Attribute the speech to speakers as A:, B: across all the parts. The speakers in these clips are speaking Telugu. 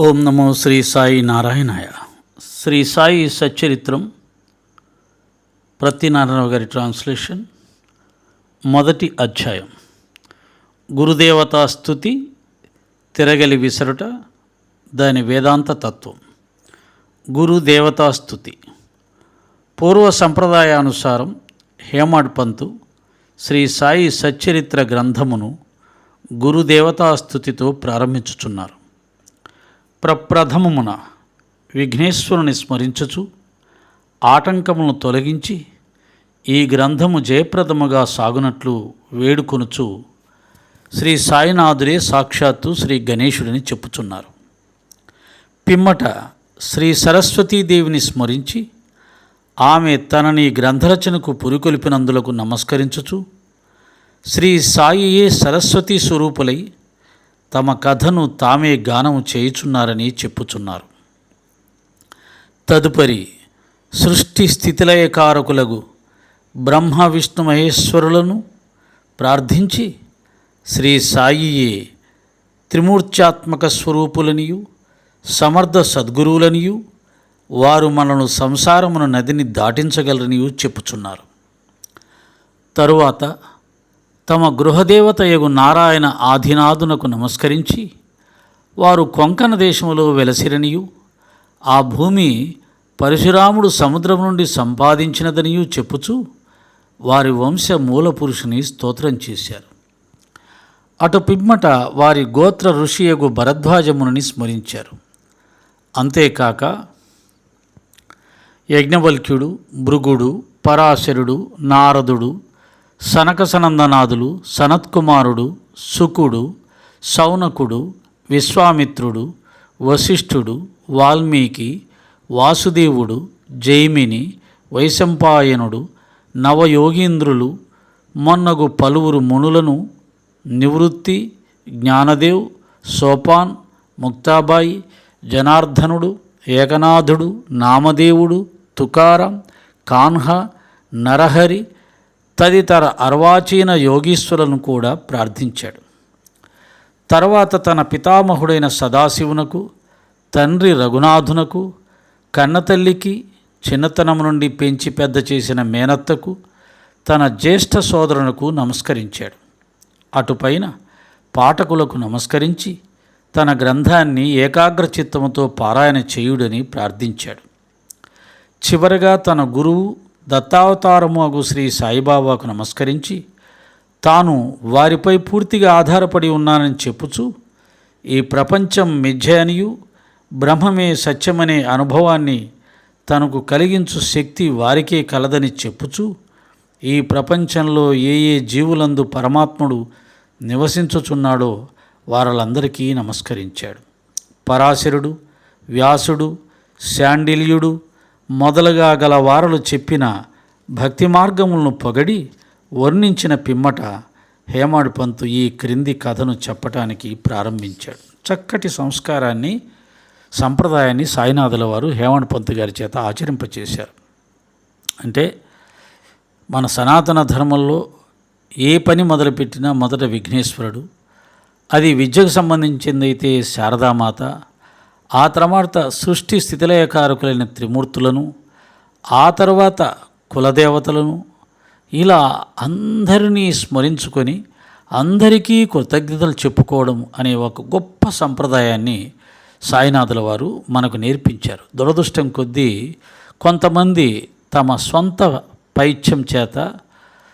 A: ఓం నమో శ్రీ సాయి నారాయణాయ. శ్రీ సాయి సచ్చరిత్రం ప్రతినారాయణ గారి ట్రాన్స్లేషన్ మొదటి అధ్యాయం. గురుదేవతా స్థుతి తిరగలి విసరుట దాని వేదాంత తత్వం. గురుదేవతా స్థుతి. పూర్వ సంప్రదాయానుసారం హేమాడ్ పంతు శ్రీ సాయి సచ్చరిత్ర గ్రంథమును గురుదేవతా స్థుతితో ప్రారంభించుచున్నారు. ప్రప్రథమమున విఘ్నేశ్వరుని స్మరించుచు ఆటంకములను తొలగించి ఈ గ్రంథము జయప్రదముగా సాగునట్లు వేడుకొనుచు శ్రీ సాయినాథుడే సాక్షాత్తు శ్రీ గణేశుడిని చెప్పుచున్నారు. పిమ్మట శ్రీ సరస్వతీదేవిని స్మరించి ఆమె తనని గ్రంథరచనకు పురికొల్పినందులకు నమస్కరించుచు శ్రీ సాయియే సరస్వతీ స్వరూపులై తమ కథను తామే గానం చేయుచున్నారని చెప్పుచున్నారు. తదుపరి సృష్టి స్థితిలయకారకులకు బ్రహ్మ విష్ణు మహేశ్వరులను ప్రార్థించి శ్రీ సాయియే త్రిమూర్త్యాత్మక స్వరూపులనియు సమర్థ సద్గురువులనియు వారు మనను సంసారమున నదిని దాటించగలరనియు చెప్పుచున్నారు. తరువాత తమ గృహదేవతయగు నారాయణ ఆదినాథునకు నమస్కరించి వారు కొంకణ దేశములో వెలసిరనియు ఆ భూమి పరశురాముడు సముద్రం నుండి సంపాదించినదనియు చెప్పుచు వారి వంశ మూల పురుషుని స్తోత్రం చేశారు. అటు పిమ్మట వారి గోత్ర ఋషియగు భరద్వాజముని స్మరించారు. అంతేకాక యజ్ఞవల్క్యుడు భృగుడు పరాశరుడు నారదుడు సనకసనందనాథులు సనత్కుమారుడు సుకుడు సౌనకుడు విశ్వామిత్రుడు వశిష్ఠుడు వాల్మీకి వాసుదేవుడు జైమిని వైశంపాయనుడు నవయోగీంద్రులు మొన్నగు పలువురు మునులను నివృత్తి జ్ఞానదేవ్ సోపాన్ ముక్తాబాయి జనార్దనుడు ఏకనాథుడు నామదేవుడు తుకారం కాన్హ నరహరి తదితర అర్వాచీన యోగీశ్వరులను కూడా ప్రార్థించాడు. తర్వాత తన పితామహుడైన సదాశివునకు తండ్రి రఘునాథునకు కన్నతల్లికి చిన్నతనం నుండి పెంచి పెద్ద చేసిన మేనత్తకు తన జ్యేష్ఠ సోదరునకు నమస్కరించాడు. అటుపైన పాఠకులకు నమస్కరించి తన గ్రంథాన్ని ఏకాగ్ర చిత్తముతో పారాయణ చేయుడని ప్రార్థించాడు. చివరగా తన గురువు దత్తావతారము శ్రీ సాయిబాబాకు నమస్కరించి తాను వారిపై పూర్తిగా ఆధారపడి ఉన్నానని చెప్పుచు ఈ ప్రపంచం మిథ్యనియు బ్రహ్మమే సత్యమనే అనుభవాన్ని తనకు కలిగించు శక్తి వారికే కలదని చెప్పుచు ఈ ప్రపంచంలో ఏ ఏ జీవులందు పరమాత్ముడు నివసించుచున్నాడో వారలందరికీ నమస్కరించాడు. పరాశరుడు వ్యాసుడు శాండిల్యుడు మొదలుగా గల వారలు చెప్పిన భక్తి మార్గములను పొగడి వర్ణించిన పిమ్మట హేమాడు పంతు ఈ క్రింది కథను చెప్పటానికి ప్రారంభించాడు. చక్కటి సంస్కారాన్ని సంప్రదాయాన్ని సాయినాథుల వారు హేమాడు పంత్ గారి చేత ఆచరింపచేశారు. అంటే మన సనాతన ధర్మంలో ఏ పని మొదలుపెట్టినా మొదట విఘ్నేశ్వరుడు అది విద్యకు సంబంధించిందైతే శారదామాత ఆ తర్వాత సృష్టి స్థితిలయకారకులైన త్రిమూర్తులను ఆ తర్వాత కులదేవతలను ఇలా అందరినీ స్మరించుకొని అందరికీ కృతజ్ఞతలు చెప్పుకోవడం అనే ఒక గొప్ప సంప్రదాయాన్ని సాయినాథుల వారు మనకు నేర్పించారు. దురదృష్టం కొద్దీ కొంతమంది తమ సొంత పైత్యం చేత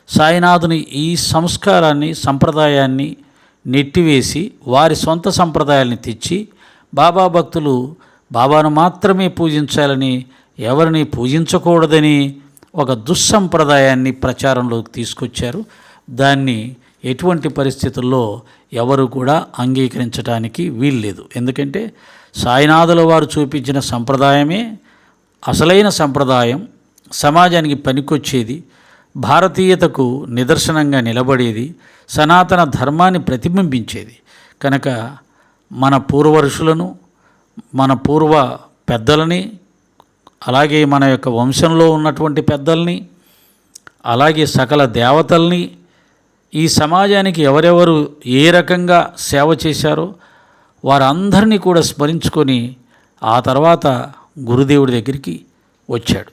A: సాయినాథుని ఈ సంస్కారాన్ని సంప్రదాయాన్ని నెట్టివేసి వారి సొంత సంప్రదాయాల్ని తెచ్చి బాబా భక్తులు బాబాను మాత్రమే పూజించాలని ఎవరిని పూజించకూడదని ఒక దుస్సంప్రదాయాన్ని ప్రచారంలోకి తీసుకొచ్చారు. దాన్ని ఎటువంటి పరిస్థితుల్లో ఎవరు కూడా అంగీకరించడానికి వీల్లేదు. ఎందుకంటే సాయినాథుల వారు చూపించిన సంప్రదాయమే అసలైన సంప్రదాయం. సమాజానికి పనికొచ్చేది. భారతీయతకు నిదర్శనంగా నిలబడేది. సనాతన ధర్మాన్ని ప్రతిబింబించేది. కనుక మన పూర్వరుషులను మన పూర్వ పెద్దలని అలాగే మన యొక్క వంశంలో ఉన్నటువంటి పెద్దల్ని అలాగే సకల దేవతల్ని ఈ సమాజానికి ఎవరెవరు ఏ రకంగా సేవ చేశారో వారందరినీ కూడా స్మరించుకొని ఆ తర్వాత గురుదేవుడి దగ్గరికి వచ్చాడు.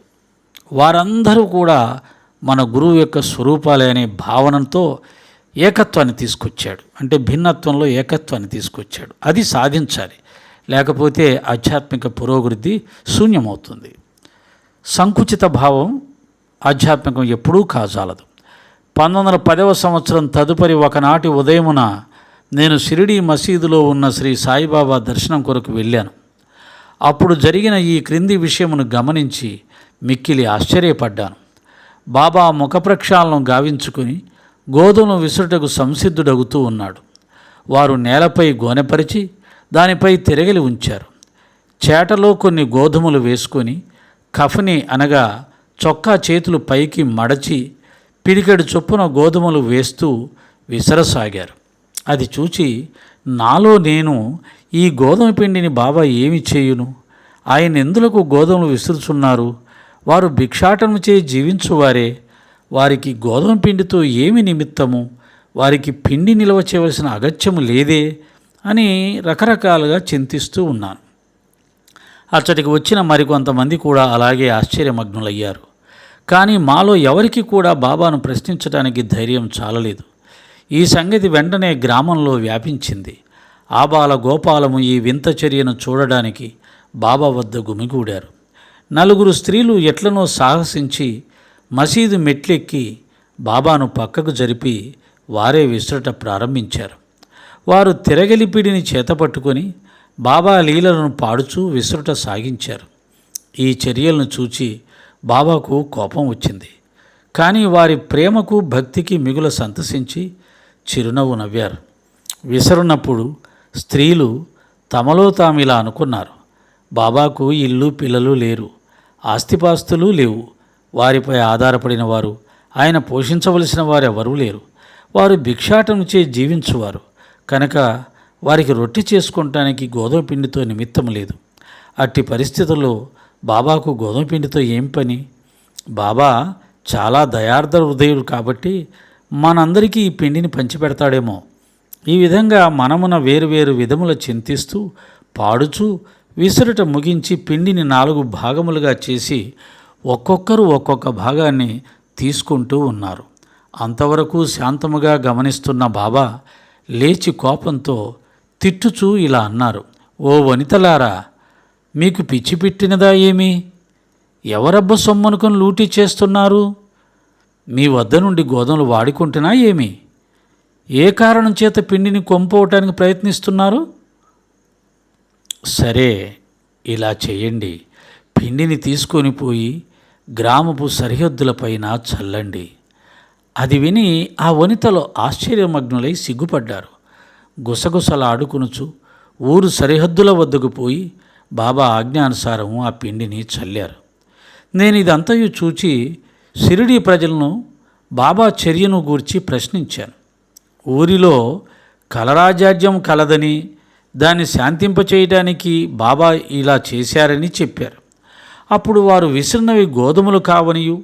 A: వారందరూ కూడా మన గురువు యొక్క స్వరూపాలే అనే భావనతో ఏకత్వాన్ని తీసుకొచ్చాడు. అంటే భిన్నత్వంలో ఏకత్వాన్ని తీసుకొచ్చాడు. అది సాధించాలి. లేకపోతే ఆధ్యాత్మిక పురోభివృద్ధి శూన్యమవుతుంది. సంకుచిత భావం ఆధ్యాత్మికం ఎప్పుడూ కాజాలదు. పంతొమ్మిది వందల పదవ సంవత్సరం తదుపరి ఒకనాటి ఉదయమున నేను షిరిడి మసీదులో ఉన్న శ్రీ సాయిబాబా దర్శనం కొరకు వెళ్ళాను. అప్పుడు జరిగిన ఈ క్రింది విషయమును గమనించి మిక్కిలి ఆశ్చర్యపడ్డాను. బాబా ముఖ ప్రక్షాళనం గావించుకుని గోధుమలు విసురుటకు సంసిద్ధుడగుతూ ఉన్నాడు. వారు నేలపై గోనెపరిచి దానిపై తిరగలి ఉంచారు. చేటలో కొన్ని గోధుమలు వేసుకొని కఫని అనగా చొక్కా చేతులు పైకి మడచి పిడికెడు చొప్పున గోధుమలు వేస్తూ విసరసాగారు. అది చూచి నాలో నేను ఈ గోధుమ పిండిని బాబా ఏమి చేయును? ఆయన ఎందులకు గోధుమలు విసురుచున్నారు? వారు భిక్షాటన చే జీవించువారే. వారికి గోధుమ పిండితో ఏమి నిమిత్తము? వారికి పిండి నిల్వ చేయవలసిన అగత్యము లేదే? అని రకరకాలుగా చింతిస్తూ ఉన్నాను. అచ్చటికి వచ్చిన మరికొంతమంది కూడా అలాగే ఆశ్చర్యమగ్నులయ్యారు. కానీ మాలో ఎవరికి కూడా బాబాను ప్రశ్నించడానికి ధైర్యం చాలలేదు. ఈ సంగతి వెంటనే గ్రామంలో వ్యాపించింది. ఆబాల గోపాలము ఈ వింత చర్యను చూడడానికి బాబా వద్ద గుమిగూడారు. నలుగురు స్త్రీలు ఎట్లనో సాహసించి మసీదు మెట్లెక్కి బాబాను పక్కకు జరిపి వారే విసురట ప్రారంభించారు. వారు తిరగలిపిడిని చేతపట్టుకొని బాబా లీలలను పాడుచూ విసురుట సాగించారు. ఈ చర్యలను చూచి బాబాకు కోపం వచ్చింది. కానీ వారి ప్రేమకు భక్తికి మిగుల సంతసించి చిరునవ్వు నవ్వారు. విసరున్నప్పుడు స్త్రీలు తమలో తాము ఇలా అనుకున్నారు. బాబాకు ఇల్లు పిల్లలు లేరు. ఆస్తిపాస్తులు లేవు. వారిపై ఆధారపడిన వారు. ఆయన పోషించవలసిన వారెవరూ లేరు. వారు భిక్షాటనుచే జీవించువారు. కనుక వారికి రొట్టె చేసుకుంటానికి గోధుమ పిండితో నిమిత్తం లేదు. అట్టి పరిస్థితుల్లో బాబాకు గోధుమ పిండితో ఏం పని? బాబా చాలా దయార్థ హృదయుడు కాబట్టి మనందరికీ ఈ పిండిని పంచిపెడతాడేమో. ఈ విధంగా మనమున వేరువేరు విధముల చింతిస్తూ పాడుచూ విసురుట ముగించి పిండిని నాలుగు భాగములుగా చేసి ఒక్కొక్కరు ఒక్కొక్క భాగాన్ని తీసుకుంటూ ఉన్నారు. అంతవరకు శాంతముగా గమనిస్తున్న బాబా లేచి కోపంతో తిట్టుచూ ఇలా అన్నారు. ఓ వనితలారా మీకు పిచ్చి పెట్టినదా ఏమి? ఎవరబ్బ సొమ్మనుకొని లూటీ చేస్తున్నారు? మీ వద్ద నుండి గోధుమలు వాడుకుంటున్నా ఏమి? ఏ కారణం చేత పిండిని కొంపోవటానికి ప్రయత్నిస్తున్నారు? సరే ఇలా చేయండి. పిండిని తీసుకొని పోయి గ్రామపు సరిహద్దులపైన చల్లండి. అది విని ఆ వనితలో ఆశ్చర్యమగ్నులై సిగ్గుపడ్డారు. గుసగుసలాడుకునుచు ఊరు సరిహద్దుల వద్దకు పోయి బాబా ఆజ్ఞానుసారం ఆ పిండిని చల్లారు. నేను ఇదంతయు చూచి షిరిడి ప్రజలను బాబా చర్యను గూర్చి ప్రశ్నించాను. ఊరిలో కలరాజాజ్యం కలదని దాన్ని శాంతింపచేయడానికి బాబా ఇలా చేశారని చెప్పారు. అప్పుడు వారు విసిరినవి గోధుమలు కావనియు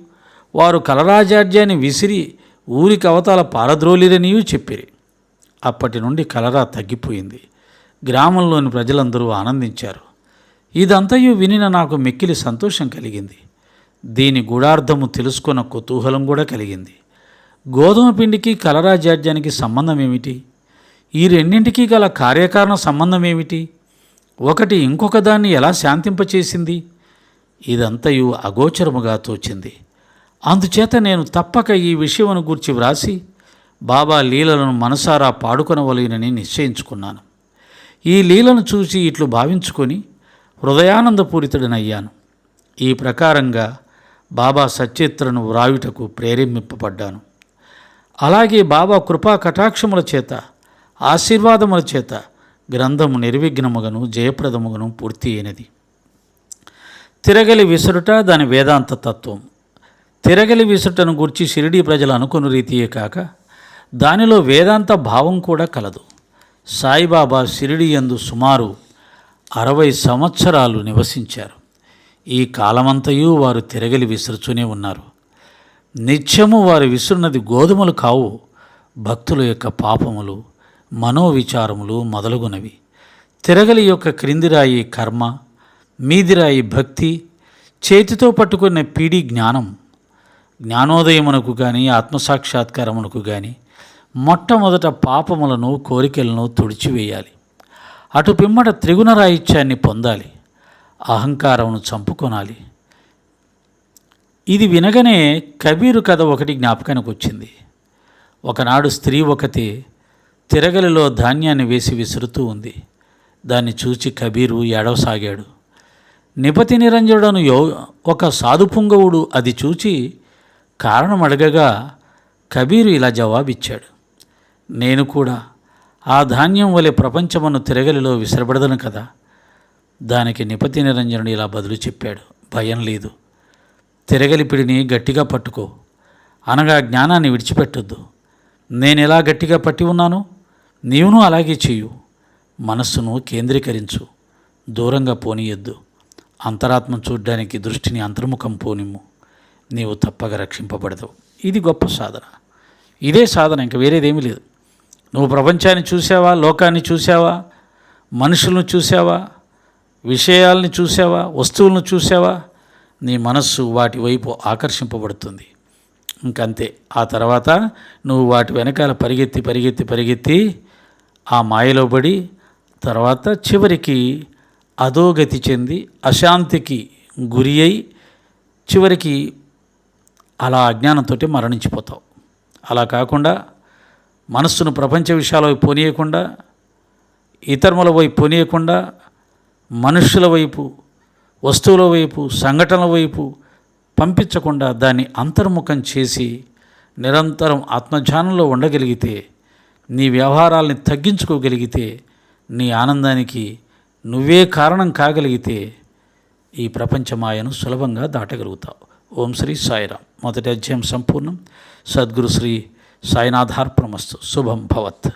A: వారు కలరాజాడ్యాన్ని విసిరి ఊరికి అవతల పారద్రోలిరనియూ చెప్పిరి. అప్పటి నుండి కలరా తగ్గిపోయింది. గ్రామంలోని ప్రజలందరూ ఆనందించారు. ఇదంతయు వినిన నాకు మిక్కిలి సంతోషం కలిగింది. దీని గూఢార్థము తెలుసుకున్న కుతూహలం కూడా కలిగింది. గోధుమ పిండికి కలరాజాడ్యానికి సంబంధం ఏమిటి ఈ రెండింటికి గల కార్యకారణ సంబంధం ఏమిటి ఒకటి ఇంకొక దాన్ని ఎలా శాంతింపచేసింది? ఇదంతయు అగోచరముగా తోచింది. అందుచేత నేను తప్పక ఈ విషయమును గూర్చి వ్రాసి బాబా లీలలను మనసారా పాడుకొనవలేనని నిశ్చయించుకున్నాను. ఈ లీలను చూసి ఇట్లు భావించుకొని హృదయానందపూరితుడనయ్యాను. ఈ ప్రకారంగా బాబా సచ్చిత్రను వ్రాయుటకు ప్రేరేపింపబడ్డాను. అలాగే బాబా కృపా కటాక్షముల చేత ఆశీర్వాదముల చేత గ్రంథము నిర్విఘ్నముగను జయప్రదముగను పూర్తి అయినది. తిరగలి విసురుట దాని వేదాంత తత్వం. తిరగలి విసురుటను గూర్చి షిరిడీ ప్రజలు అనుకున్న రీతియే కాక దానిలో వేదాంత భావం కూడా కలదు. సాయిబాబా షిరిడి యందు సుమారు అరవై సంవత్సరాలు నివసించారు. ఈ కాలమంతయు వారు తిరగలి విసురుతూనే ఉన్నారు. నిత్యము వారు విసురున్నది గోధుమలు కావు భక్తుల యొక్క పాపములు మనోవిచారములు మొదలగునవి. తిరగలి యొక్క క్రిందిరాయి కర్మ మీదిరాయి భక్తి చేతితో పట్టుకున్న పీడి జ్ఞానం జ్ఞానోదయమునకు కానీ ఆత్మసాక్షాత్కారమునకు కానీ మొట్టమొదట పాపములను కోరికలను తుడిచివేయాలి. అటు పిమ్మట త్రిగుణ రాయిత్యాన్ని పొందాలి. అహంకారమును చంపుకొనాలి. ఇది వినగానే కబీరు కథ ఒకటి జ్ఞాపకానికి వచ్చింది. ఒకనాడు స్త్రీ ఒకటి తిరగలిలో ధాన్యాన్ని వేసి విసురుతూ ఉంది. దాన్ని చూచి కబీరు ఏడవసాగాడు. నిపతి నిరంజనుడను యో ఒక సాధుపుంగవుడు అది చూచి కారణం అడగగా కబీరు ఇలా జవాబిచ్చాడు. నేను కూడా ఆ ధాన్యం వలె ప్రపంచమును తిరగలిలో విసరబడదను కదా. దానికి నిపతి నిరంజనుడు ఇలా బదులు చెప్పాడు. భయం లేదు. తిరగలిపిడిని గట్టిగా పట్టుకో. అనగా జ్ఞానాన్ని విడిచిపెట్టొద్దు. నేను ఎలా గట్టిగా పట్టి ఉన్నాను? నీవును అలాగే చెయ్యు. మనస్సును కేంద్రీకరించు. దూరంగా పోనీయొద్దు. అంతరాత్మ చూడ్డానికి దృష్టిని అంతర్ముఖం పోనిమ్ము. నీవు తప్పక రక్షింపబడతావు. ఇది గొప్ప సాధన. ఇదే సాధన ఇంకా వేరేదేమీ లేదు. నువ్వు ప్రపంచాన్ని చూసావా? లోకాన్ని చూసావా? మనుషులను చూసావా? విషయాల్ని చూసావా? వస్తువులను చూసావా? నీ మనస్సు వాటి వైపు ఆకర్షింపబడుతుంది. ఇంకంతే. ఆ తర్వాత నువ్వు వాటి వెనకాల పరిగెత్తి పరిగెత్తి పరిగెత్తి ఆ మాయలో పడి తర్వాత చివరికి అధోగతి చెంది అశాంతికి గురి అయి చివరికి అలా అజ్ఞానంతో మరణించిపోతావు. అలా కాకుండా మనస్సును ప్రపంచ విషయాల వైపు పోనీయకుండా ఇతరుల వైపు పోనీయకుండా మనుషుల వైపు వస్తువుల వైపు సంఘటనల వైపు పంపించకుండా దాన్ని అంతర్ముఖం చేసి నిరంతరం ఆత్మధ్యానంలో ఉండగలిగితే నీ వ్యవహారాల్ని తగ్గించుకోగలిగితే నీ ఆనందానికి నువ్వే కారణం కాగలిగితే ఈ ప్రపంచమాయను సులభంగా దాటగలుగుతావు. ఓం శ్రీ సాయిరామ్. మొదటి అధ్యాయం సంపూర్ణం. సద్గురు శ్రీ సాయినాథార్పణమస్తు. శుభం భవత్.